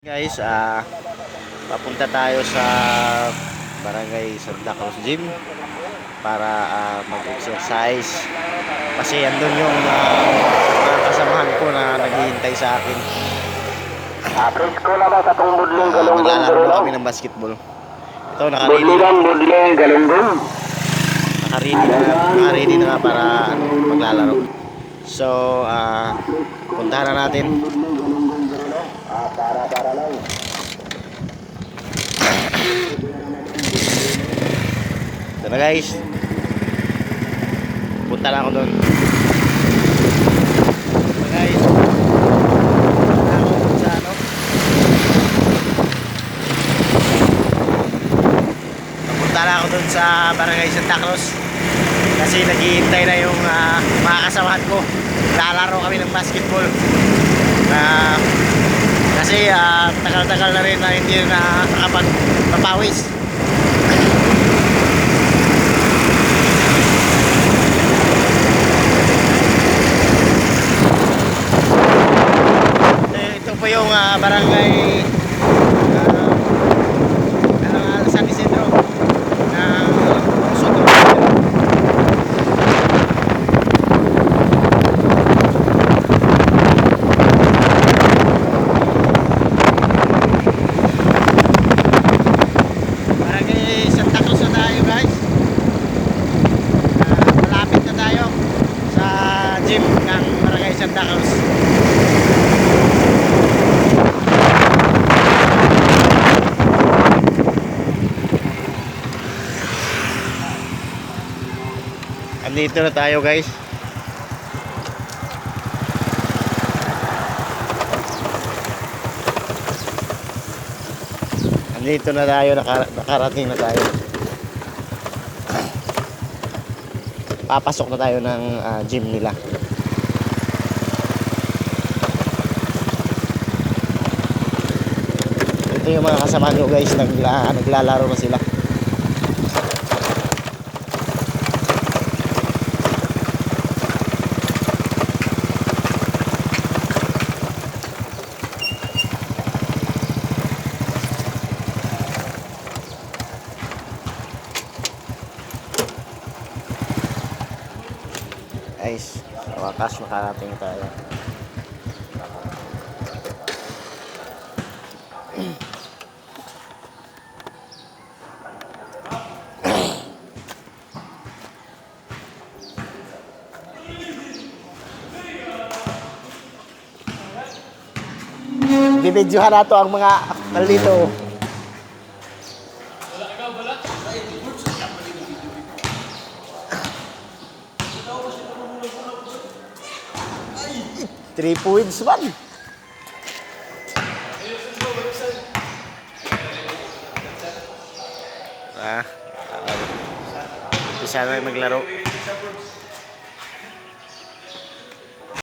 Guys, ah papunta tayo sa Barangay Santa Cruz Gym para ah, mag-exercise. Kasi andun yung ah, mga kasamahan ko na naghihintay sa akin. Galunggong maglalaro kami ng basketball. Ito, nakaready na. Nakaready na, nakaready na para ano, maglalaro. So, ah puntahan na natin. Ah, para, para lang. Ito na guys. Punta na ako doon. Ito na guys. Punta ako sa ano. Punta ako doon sa Barangay Santa Cruz. Kasi naghihintay na yung ah, mga kasamahan ko. Lalaro kami ng basketball. Tagal-tagal na rin na hindi na nakapagpapawis. Eh, ito po yung ah, barangay ah, ah, San Isidro na Soto. Barangay Santa Cruz na tayo guys. Ah, malapit na tayo sa gym ng Barangay Santa Cruz. Andito na tayo guys. Andito na tayo, naka- nakarating na tayo. Papasok na tayo ng ah, gym nila. Ito yung mga kasama nyo guys, nagla, naglalaro na sila. Guys, sa wakas makarating tayo. Bibidyohan nato ang mga nalito. Three points man. Ah, umpisa na maglaro.